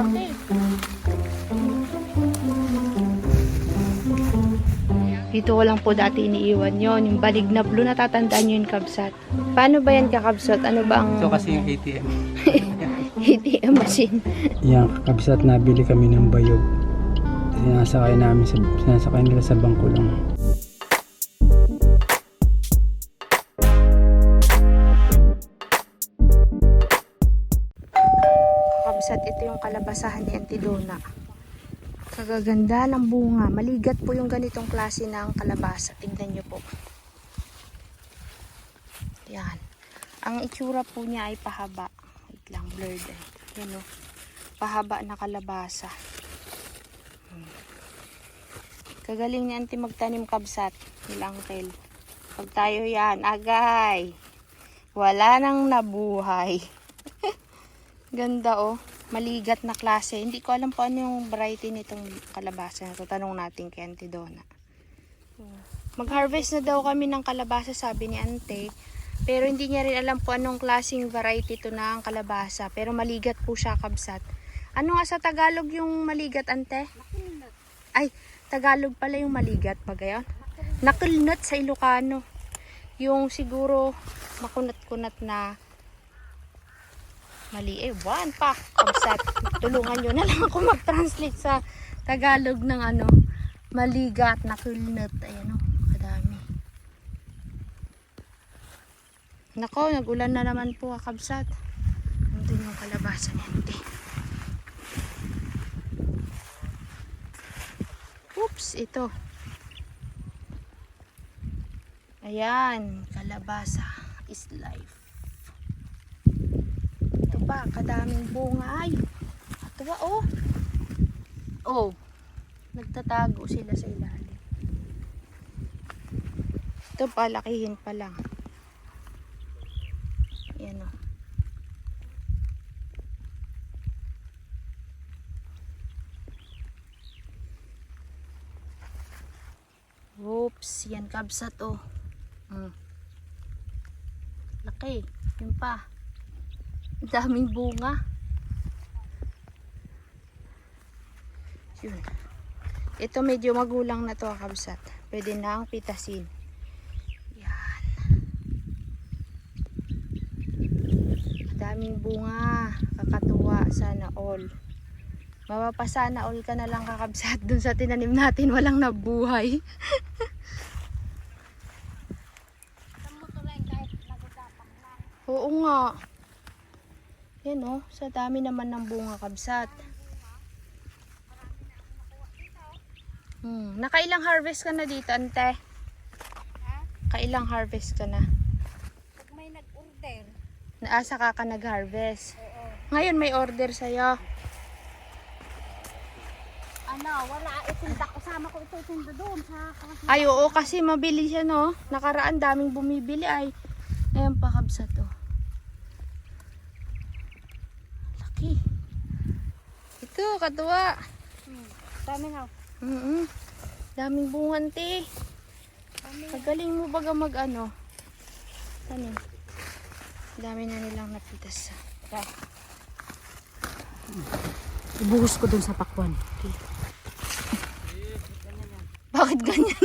Laki. Dito ko lang po dati iniiwan yon Yung balig na blue, natatandaan nyo yung kabsat. Paano ba yan kakabsat? Ano ba ang Ito kasi yung ATM. ATM machine? Yan, kabisat nabili kami ng bayog. Sinasakay namin sa, sinasakay nila sa bangko lang. Donna. Kagaganda ng bunga. Maligat po yung ganitong klase ng kalabasa. Tignan nyo po. Yan. Ang itsura po niya ay pahaba. Wait lang, blurred eh. Yan o. Pahaba na kalabasa. Hmm. Kagaling ni Auntie magtanim kabsat. Nila uncle. Pag tayo yan, agay. Wala nang nabuhay. Ganda oh. Maligat na klase. Hindi ko alam po ano yung variety nitong kalabasa na to. Tanong natin kay Auntie Donna. Mag-harvest na daw kami ng kalabasa sabi ni Ante. Pero hindi niya rin alam po anong klaseng variety to ng kalabasa. Pero maligat po siya kabsat. Ano nga sa Tagalog yung maligat, Ante? Ay, Tagalog pala yung maligat pa gayon. Nakulnut sa Ilocano. Yung siguro makunat-kunat na mali eh. One pa. Kabsat. Tulungan nyo na lang ako mag-translate sa Tagalog ng ano. Maligat na kulnut. Ayan o. Kadami. Nako, nagulan na naman po kabsat. Nandun yung kalabasa ni ante. Oops, ito. Ayan, kalabasa is life. Pa, kadaming bunga. Ay, ito ba, oh. Oh, nagtatago sila sa ilalim. Ito pa, lakihin pa lang. Ayan, oh. Oops, yan kabsat, oh. Mm. Laki, yun pa. Daming bunga. Yun. Ito medyo magulang na to kabsat. Pwede na ang pitasin. Yan. Daming bunga. Kakatuwa. Sana all. Mapapasana all ka na lang kakabsat dun sa tinanim natin. Walang nabuhay. Oo nga. Yan oh, sa dami naman ng bunga kabsat. Hmm, nakailang harvest ka na dito, ante? Kailang harvest ka na? Pag may nag-order, Naasa ka ka nag-harvest. oo. Ngayon may order sa'yo. Ano, wala. Itinda ko. Sama ko ito itinda doon sa. Ay, oo, kasi mabili siya, no? Nakaraan, daming bumibili, ay. Ayan pa, kabsat, oh. Laki. Ito, katuwa. Hmm. Dami na. Mm Daming bungan, te. Dami. Magaling mo baga mag, ano? Ano? Dami na nilang napitas. Ibuhos ko doon sa pakwan. Bakit ganyan?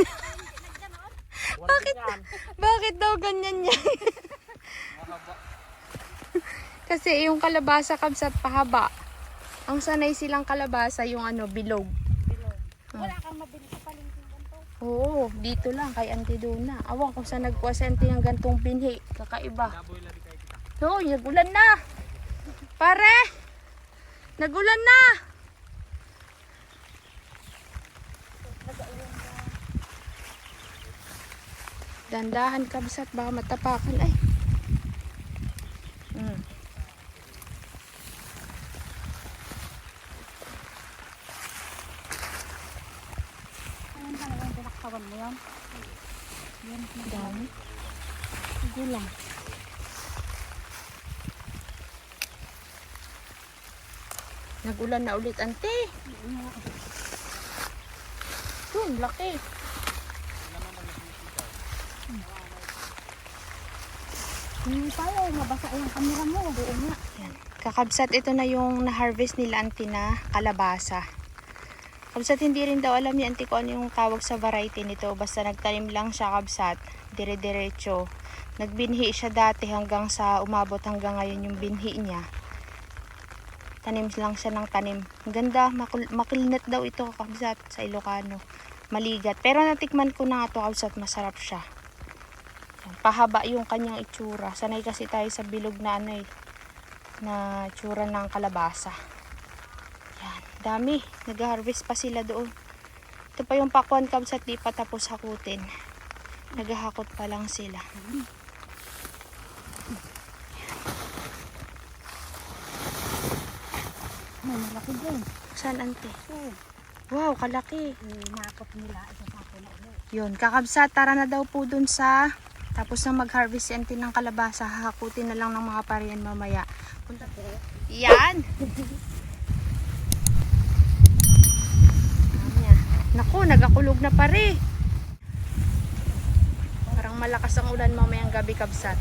Bakit? Bakit daw ganyan yan? Kasi yung kalabasa kabsat pahaba. Ang sanay silang kalabasa yung ano, bilog. Bilog. Wala kang mabili sa palengke ng ganito. Oo, dito lang kay Auntie Dona. Awan kung saan nagkuha Auntie ng gantong binhi. Kakaiba. Oo, nagulan na. Pare! Nagulan na! Dandahan kabsat, baka matapakan ay. Mm. Ayun pinaktawan mo yan. Yan. Dami. Gulang. Nagulan na ulit, ante. Yun, laki. Hindi tayo. Mabasa yung kamera mo. Oo nga. Kakabsat, ito na yung na-harvest nila auntie na kalabasa. Kabsat, hindi rin daw alam ni auntie kung ano yung tawag sa variety nito. Basta nagtanim lang siya kabsat, dire-diretso. Nagbinhi siya dati hanggang sa umabot hanggang ngayon yung binhi niya. Tanim lang siya ng tanim. Ang ganda, makul- makilnat daw ito kabsat sa Ilocano. Maligat. Pero natikman ko na ito kabsat, masarap siya. Pahaba yung kanyang itsura. Sanay kasi tayo sa bilog na ano eh, na itsura ng kalabasa. Yan, dami. Nag-harvest pa sila doon. Ito pa yung pakwan kabsat, di pa tapos hakutin. Naghahakot pa lang sila. May malaki din. Saan ante? Wow, kalaki. Eh, nakot nila. Yun, kakabsat, tara na daw po dun sa tapos na mag-harvest auntie ng kalabasa, hahakutin na lang ng mga parian mamaya. Punta po. Yan! Naku, nagakulog na pare. Parang malakas ang ulan mamayang gabi kabsat.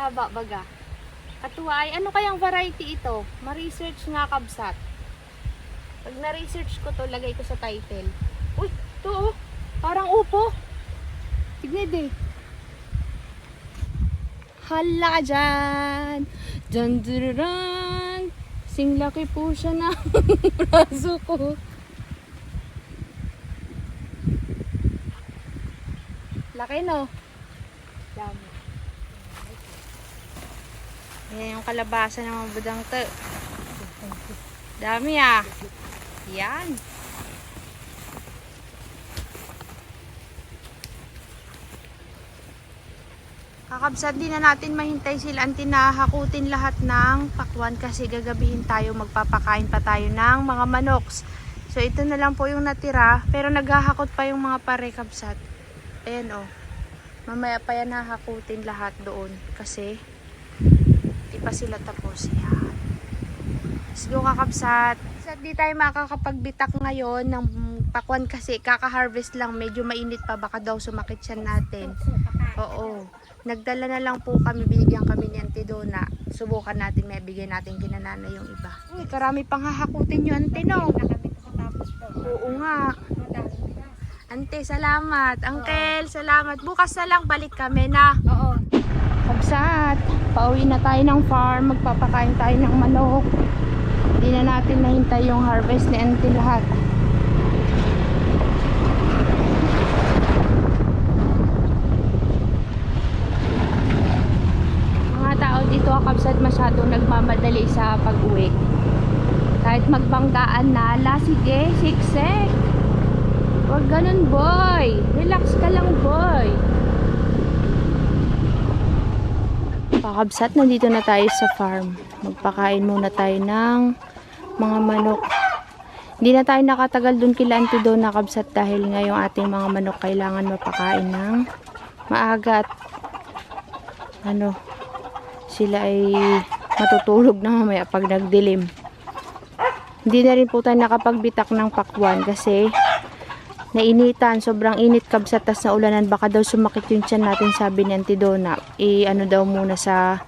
Haba baga. Katuwa ay ano kayang variety ito? Ma-research nga kabsat. Pag na-research ko to, lagay ko sa title. Uy, to oh. Parang upo. Tignan din. Hala ka dyan. Dun, dun, dun. Sing laki po siya na braso ko. Laki no? Dami. Ayan yung kalabasa ng mga budang to. Dami ah. Yan. Kakabsat din na natin mahintay sila ang tinahakutin lahat ng pakwan kasi gagabihin tayo magpapakain pa tayo ng mga manoks. So ito na lang po yung natira pero naghahakot pa yung mga pare kabsat. Ayan oh. Mamaya pa yan hahakutin lahat doon kasi di pa sila tapos yan. Let's go kakabsat. Sa di tayo makakapagbitak ngayon ng pakwan kasi kaka-harvest lang medyo mainit pa baka daw sumakit siya natin. Oo. Nagdala na lang po kami, binigyan kami ni Auntie Donna. Subukan natin, may bigay natin kina Nana yung iba. Uy, karami pang hahakutin yun, Ante, no? Oo nga. Ante, salamat. Uncle, salamat. Bukas na lang balik kami na. Oo. Kabsat, pauwi na tayo ng farm. Magpapakain tayo ng manok. Hindi na natin nahintay yung harvest ni Auntie lahat. Mga tao kabsat masyadong nagmamadali sa pag-uwi. Kahit magbanggaan na, ala sige, siksek. Huwag ganun boy. Relax ka lang boy. Pakabsat, nandito na tayo sa farm. Magpakain muna tayo ng mga manok. Hindi na tayo nakatagal dun kila Auntie Donna kabsat dahil nga yung ating mga manok kailangan mapakain ng maaga ano, sila ay matutulog na mamaya pag nagdilim. Hindi na rin po tayo nakapagbitak ng pakwan kasi nainitan, sobrang init kabsat tas na ulanan. Baka daw sumakit yung tiyan natin sabi ni Auntie Donna. I ano daw muna sa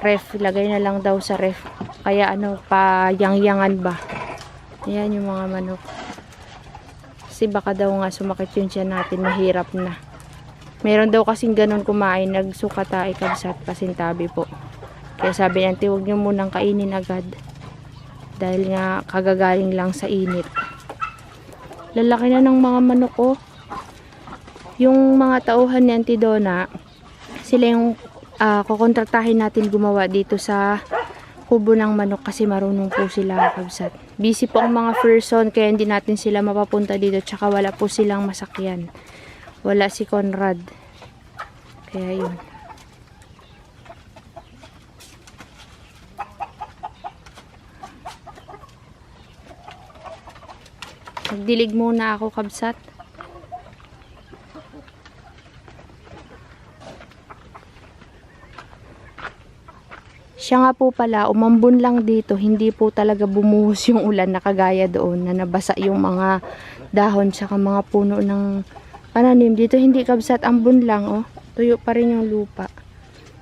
ref. Lagay na lang daw sa ref. Kaya ano pa yang-yangan ba? Yan yung mga manok. Kasi baka daw nga sumakit yung tiyan natin. Mahirap na meron daw kasing ganun kumain nagsukata ay kabsat pasintabi po kaya sabi ni Auntie huwag nyo munang kainin agad dahil nga kagagaling lang sa init lalaki na ng mga manok ko. Yung mga tauhan ni Auntie Donna, sila yung ah, kukontratahin natin gumawa dito sa kubo ng manok kasi marunong po sila kabsat. Busy po ang mga person kaya hindi natin sila mapapunta dito tsaka wala po silang masakyan. Wala si Conrad. Kaya yun. Magdilig muna ako kabsat. Siya nga po pala, umambon lang dito, hindi po talaga bumuhos yung ulan na kagaya doon na nabasa yung mga dahon tsaka mga puno ng pananim. Dito hindi kabsat ambon lang, oh. Tuyo pa rin yung lupa.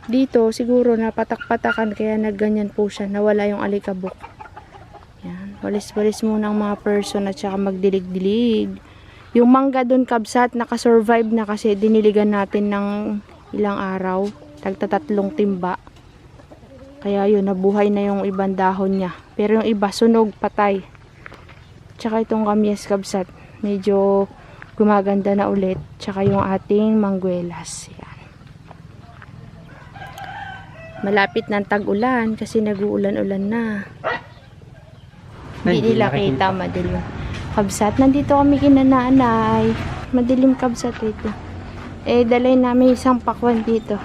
Dito, siguro napatak-patakan kaya nagganyan po siya. Nawala yung alikabok. Yan. Walis-walis muna ang mga person at saka magdilig-dilig. Yung mangga doon kabsat, nakasurvive na kasi diniligan natin ng ilang araw. Tagtatatlong timba. Kaya yun, nabuhay na yung ibang dahon niya. Pero yung iba, sunog, patay. Tsaka itong kamyas kabsat, medyo gumaganda na ulit. Tsaka yung ating mangguelas. Yan. Malapit ng tag-ulan kasi nag-uulan-ulan na. Hindi nila kita madilim. Kabsat, nandito kami kina nanay. Madilim kabsat ito. Eh, dalay namin isang pakwan dito.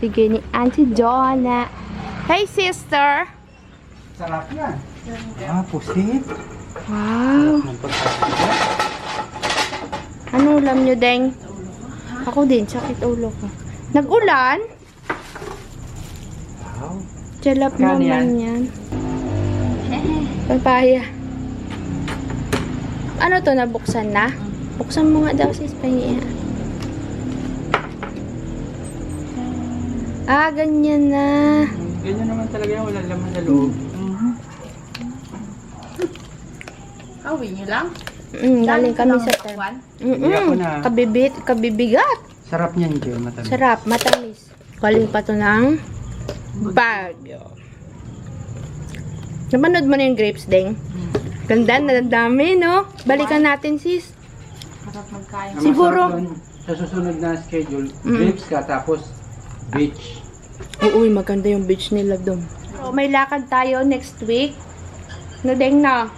Bigay ni Auntie Donna. Hey, sister! Sarap yan. Ah, pusit. Wow! Anong ulam nyo, Deng? Ako din, sakit ulo ko. Nag-ulan? Wow. Jalap naman yan. Papaya. Ano to, nabuksan na? Buksan mo nga daw sis, pahingi. Ah, ganyan na. Ganyan naman talaga yan. Walang laman sa loob. Kawin niyo lang? Mm, galing kami sa term. Hindi ako Mm, na- kabibit, kabibigat. Sarap niyan, Joy. Matamis. Sarap, matamis. Galing pa to ng Baguio. Napanood mo na yung grapes, Deng? Ganda, na dami, no? Balikan natin, sis. Harap magkain. Ang Siguro- masarap doon, Sa susunod na schedule, Mm. grapes ka tapos beach. Oo, uy, maganda yung beach nila doon. So, may lakad tayo next week. No, Deng, na.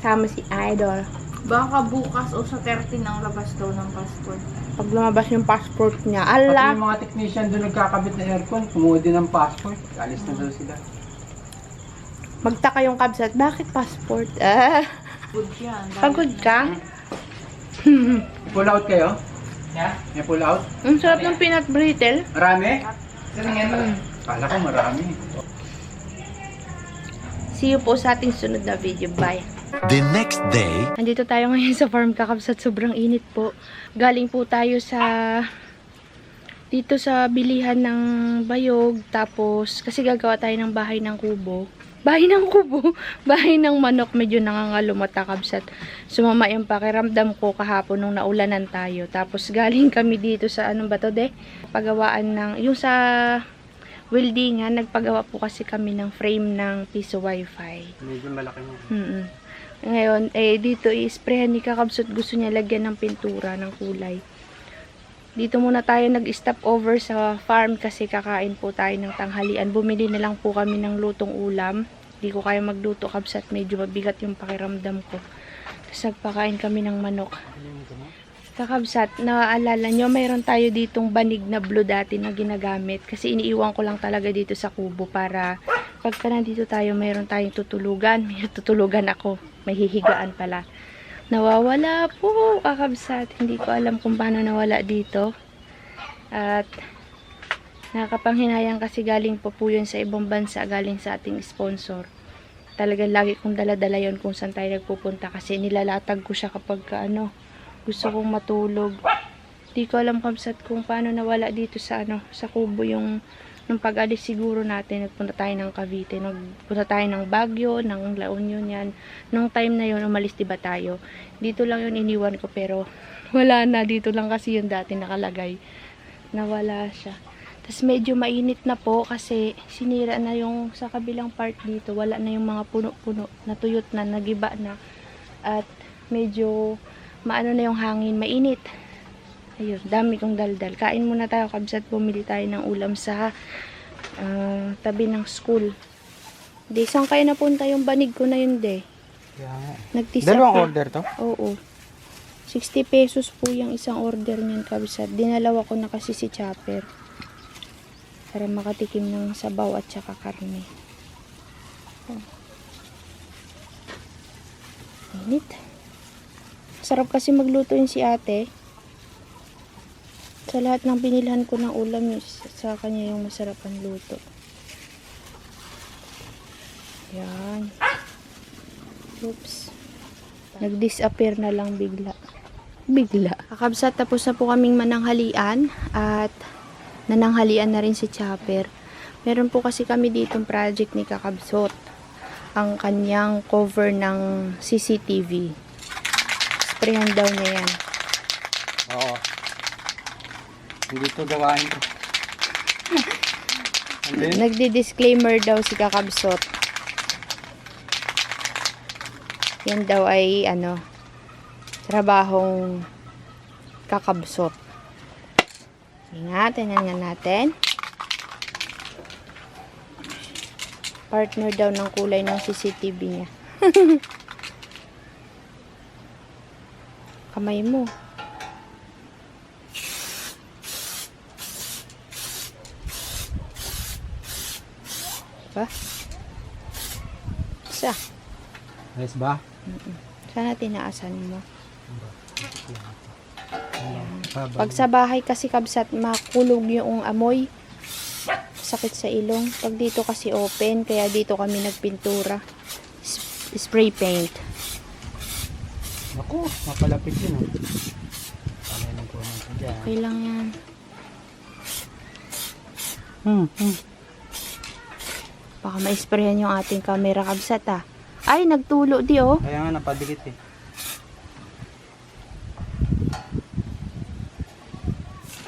Kasama si Idol. Baka bukas o sa 13 ang labas daw ng passport. Pag lumabas yung passport niya, Pati ala, yung mga technician doon nagkakabit ng aircon, kumuha din ng passport. Alis na daw sila. magtaka yung kabsat. Bakit passport? Ah, Good yan. pagod ka? Pull out kayo? Yeah? May pull out? Ang sarap ng peanut brittle. Marami? Kala ko marami. See you po sa ating sunod na video. Bye. The next day, Nandito tayo ngayon sa farm kakabsat. Sobrang init po. Galing po tayo sa dito sa bilihan ng bayog. Tapos, kasi gagawa tayo ng bahay ng kubo. Bahay ng kubo. Bahay ng manok. Medyo nangangalo mata kabsat. Sumama yung pakiramdam ko kahapon nung naulanan tayo. Tapos, galing kami dito sa anong ba to de? Pagawaan ng, yung sa weldingan, nagpagawa po kasi kami ng frame ng piso wifi. Medyo malaki mo. Mm Ngayon, eh, dito i-sprayhan ni Kakabsot. Gusto niya lagyan ng pintura ng kulay. Dito muna tayo nag-stop over sa farm kasi kakain po tayo ng tanghalian. Bumili na lang po kami ng lutong ulam. Hindi ko kaya magluto kabsat. Medyo mabigat yung pakiramdam ko. Tapos nagpakain kami ng manok. Kakabsat, naaalala nyo, mayroon tayo ditong banig na blue dati na ginagamit. Kasi iniiwan ko lang talaga dito sa kubo para pagka nandito tayo, mayroon tayong tutulugan. May tutulugan ako. May hihigaan pala. Nawawala po, kakabsat. Hindi ko alam kung paano nawala dito. At nakakapanghinayang kasi galing po po yun sa ibang bansa, galing sa ating sponsor. Talagang lagi kong daladala yon kung saan tayo nagpupunta kasi nilalatag ko siya kapag ka, ano, gusto kong matulog. Di ko alam kamsat kung paano nawala dito sa ano, sa kubo yung nung pag-alis siguro natin, nagpunta tayo ng Cavite, nagpunta tayo ng Baguio, ng La Union yan. Nung time na yun, umalis diba tayo? Dito lang yun iniwan ko pero wala na. Dito lang kasi yung dati nakalagay. Nawala siya. Tapos medyo mainit na po kasi sinira na yung sa kabilang part dito. Wala na yung mga puno-puno. Natuyot na, nagiba na. At medyo maano na yung hangin, mainit. Ayun, dami kong daldal. Kain muna tayo, kabsat. Bumili tayo ng ulam sa ah, tabi ng school. Di, saan kayo napunta yung banig ko na yun, de? Nagtisa Dalawang pa. order to? Oo. 60 pesos po yung isang order niyan, kabsat. Dinalawa ko na kasi si Chopper. Para makatikim ng sabaw at saka karne. Oh. Init. Sarap kasi magluto yun si ate. Sa lahat ng binilhan ko ng ulam, yung sa kanya yung masarap ang luto. Yan. Oops. Nag-disappear na lang bigla. Bigla. Kakabsat tapos na po kaming mananghalian at nananghalian na rin si Chopper. Meron po kasi kami ditong project ni Kakabsot. Ang kanyang cover ng CCTV. Sprayhan daw niya yan. Oo. Hindi to gawain ko. Nagdi-disclaimer daw si Kakabsot. Yan daw ay ano, trabahong kakabsot. Ingat, tingnan nga natin. Partner daw ng kulay ng CCTV niya. Kamay mo. Ba? Isa. Ayos ba? Sana tinaasan mo. Habang- Pag sa bahay kasi kabsat, makulog yung amoy. Sakit sa ilong. Pag dito kasi open, kaya dito kami nagpintura. Spray paint. Ako, mapalapit yun. Oh. Okay lang yan. Hmm, hmm. Baka ma-sprayan yung ating camera kabsat ah. Ay, nagtulo di oh. Kaya nga napadikit eh.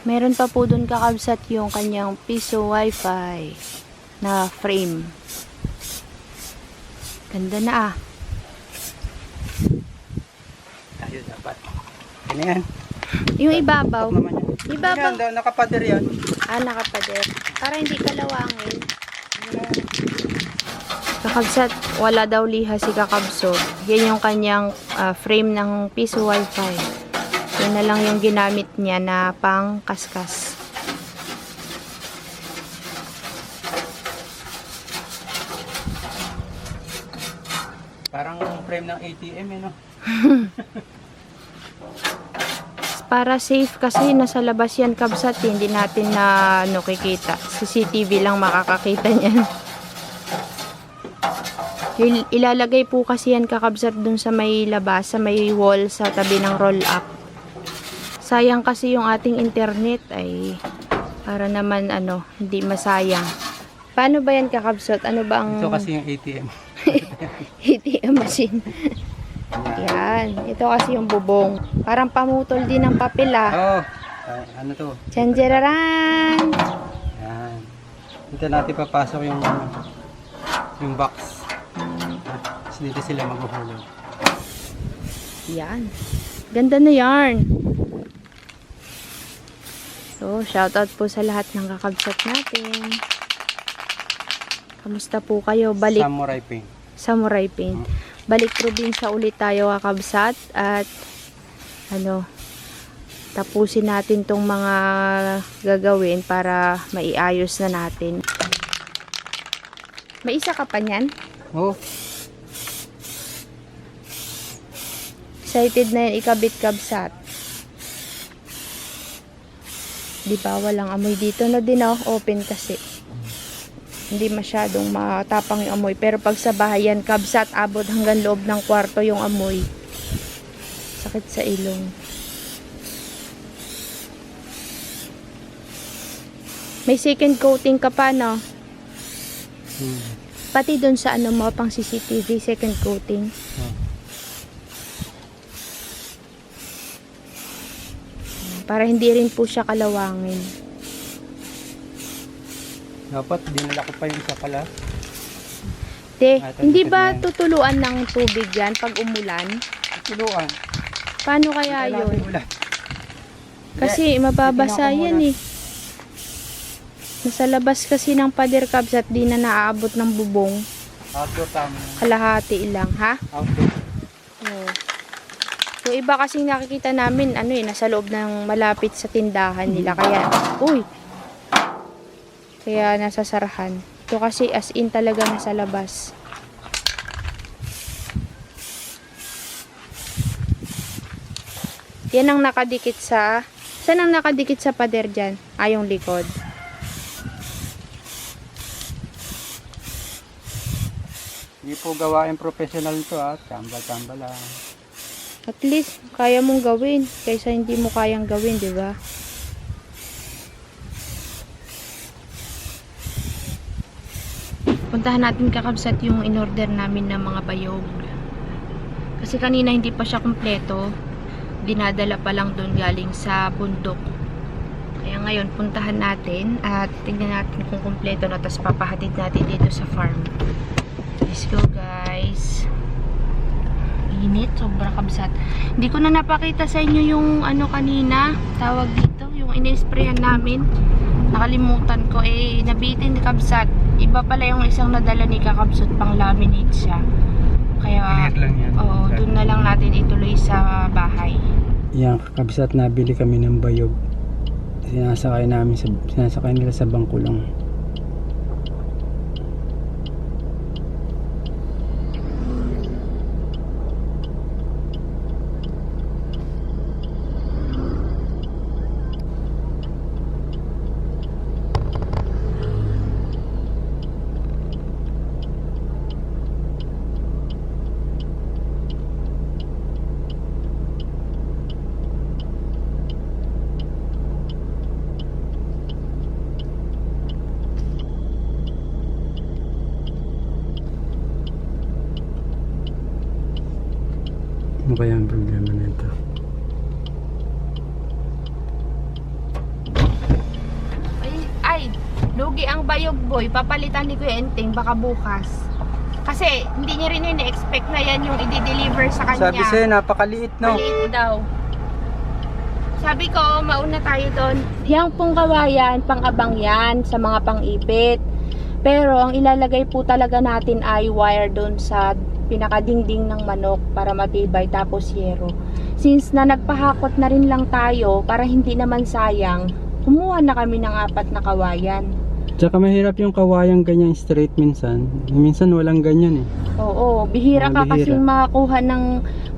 Meron pa po dun kakabsat yung kanyang piso wifi na frame. Ganda na ah. Tayo dapat. Ano yan? Yung ibabaw. Ibabaw. Daw, nakapader yan. Ah, nakapader. Para hindi kalawangin. Kakabsat, wala daw liha si Kakabso. Yan yung kanyang ah, frame ng piso wifi. Yan na lang yung ginamit niya na pang kaskas. Parang frame ng ATM eh, no? Para safe kasi nasa labas yan kabsat, hindi natin na ano kikita. CCTV lang makakakita niyan. Il- ilalagay po kasi yan kakabsat dun sa may labas, sa may wall sa tabi ng roll up. Sayang kasi yung ating internet ay para naman ano, hindi masayang. Paano ba yan kakabsat? Ano ba ang Ito kasi yung ATM. ATM machine? yan. Ito kasi yung bubong. Parang pamutol din ng papel ah. Oh, ay, ano to? Chanjeraran! Yan. Dito natin papasok yung yung box. Dito sila maghuhulog. Yan. Ganda na yarn. So, shoutout po sa lahat ng kakabsat natin. Kamusta po kayo? Balik Samurai paint. samurai paint. Balik probinsya ulit tayo kakabsat at ano tapusin natin tong mga gagawin para maiayos na natin. May isa ka pa niyan? Oh, Excited na yan ikabit kabsat. Di ba walang amoy dito na din oh, open kasi. Hindi masyadong matapang yung amoy. Pero pag sa bahay yan, kabsat, abot hanggang loob ng kwarto yung amoy. Sakit sa ilong. May second coating ka pa, no? hmm. Pati dun sa ano mo, pang CCTV, second coating. Oh. Para hindi rin po siya kalawangin. Dapat dinala ko pa yung. Te, Ah, ito, hindi ba tutuluan ng tubig yan pag umulan? Tuluan. Paano kaya Kailangan yun? ulan. Kasi mababasa Tingnan ko yan muna. eh. Nasa labas kasi ng pader cabs at di na naaabot ng bubong. Outdoor tama. Kalahati lang, ha? Outdoor. Oo. Yung iba kasing nakikita namin, ano eh, nasa loob ng malapit sa tindahan nila. Kaya, uy! Kaya nasa sarahan. Ito kasi as in talaga nasa labas. Yan ang nakadikit sa... Saan ang nakadikit sa pader dyan? Ah, yung likod. Hindi po gawain professional to ah. Tambal-tambal lang. At least, kaya mong gawin. Kaysa hindi mo kayang gawin, di ba? Puntahan natin kakabsat yung in-order namin ng mga bayog. Kasi kanina hindi pa siya kumpleto. Dinadala pa lang doon galing sa bundok. Kaya ngayon, puntahan natin at tingnan natin kung kumpleto na. Tapos papahatid natin dito sa farm. Let's go guys. Init, sobra kabsat. Hindi ko na napakita sa inyo yung ano kanina, tawag dito, yung in-sprayan namin. Nakalimutan ko eh, nabitin ni kabsat. Iba pala yung isang nadala ni kakabsat pang laminate siya. Kaya, lang yan. oo, dun na lang natin ituloy sa bahay. Yan, kakabsat nabili kami ng bayog. Sinasakay namin sa, sinasakay nila sa bangkulong. Ano kaya ang problema nito? Ay, ay, lugi ang bayog boy. Papalitan ni Kuya Enteng baka bukas. Kasi hindi niya rin ini-expect na yan yung i-deliver sa kanya. Sabi sa'yo, napakaliit no? Maliit daw. Sabi ko, mauna tayo doon. Yang pong kawayan, pang-abang yan sa mga pang-ipit. Pero ang ilalagay po talaga natin ay wire doon sa pinakadingding ng manok para matibay tapos yero. Since na nagpahakot na rin lang tayo para hindi naman sayang, kumuha na kami ng apat na kawayan. Tsaka mahirap yung kawayang ganyan straight minsan. Minsan walang ganyan eh. Oo, bihira Oo, ka bihira. kasing makakuha ng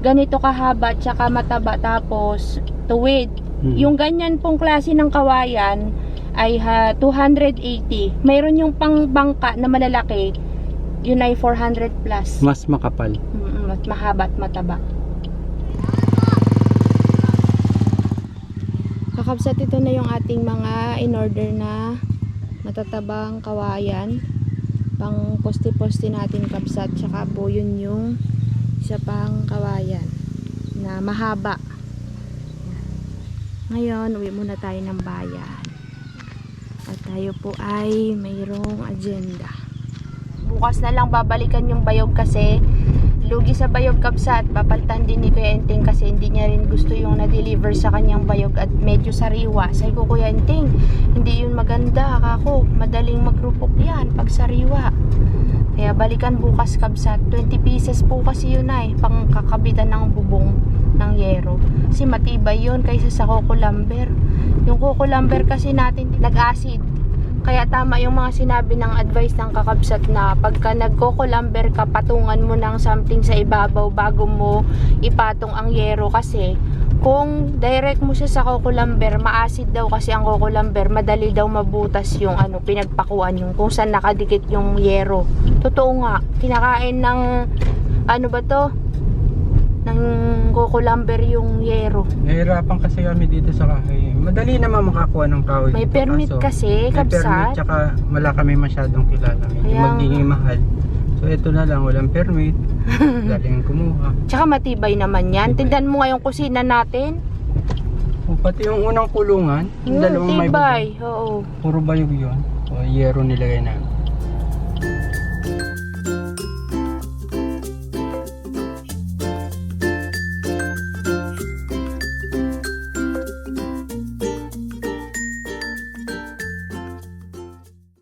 ganito kahaba tsaka mataba tapos tuwid. Hmm. Yung ganyan pong klase ng kawayan ay ha, 280. Mayroon yung pangbangka na malalaki, yun ay 400 plus. Mas makapal. Mm, Mas mahaba at mataba. Kakabsat ito na yung ating mga in-order na matatabang kawayan. Pang poste-poste natin kabsat. Tsaka po yun yung isa pang kawayan na mahaba. Ngayon, uwi muna tayo ng bayan. At tayo po ay mayroong agenda. Bukas na lang babalikan yung bayog kasi lugi sa bayog kapsa at papalitan din ni Kuya Enteng kasi hindi niya rin gusto yung na-deliver sa kanyang bayog at medyo sariwa. Sabi ko Kuya Enteng, hindi yun maganda kako. Madaling magrupok yan pag sariwa. Kaya balikan bukas kabsat. 20 pieces po kasi yun ay pang kakabitan ng bubong ng yero. Kasi matibay yun kaysa sa coco. Yung coco kasi natin nag-acid. Kaya tama yung mga sinabi ng advice ng kakabsat na pagka nagcoco lumber ka, patungan mo ng something sa ibabaw bago mo ipatong ang yero kasi kung direct mo siya sa coco lumber, ma-acid daw kasi ang coco lumber, madali daw mabutas yung ano, pinagpakuan yung kung saan nakadikit yung yero. Totoo nga, kinakain ng ano ba to? Ng coco lumber yung yero. Nahirapan kasi kami dito sa kahoy. Madali naman makakuha ng kahoy. May dito, permit kaso kasi, May permit kabsat. tsaka wala kami masyadong kilala. Medyo Kaya magiging mahal. So ito na lang, walang permit. Daling kumuha. Tsaka matibay naman yan. Tibay. Tingnan mo nga yung kusina natin. O, pati yung unang kulungan, yung Hmm, dalawang may tibay. bubong, Oo. puro bayog yun. O, yero nilagay namin.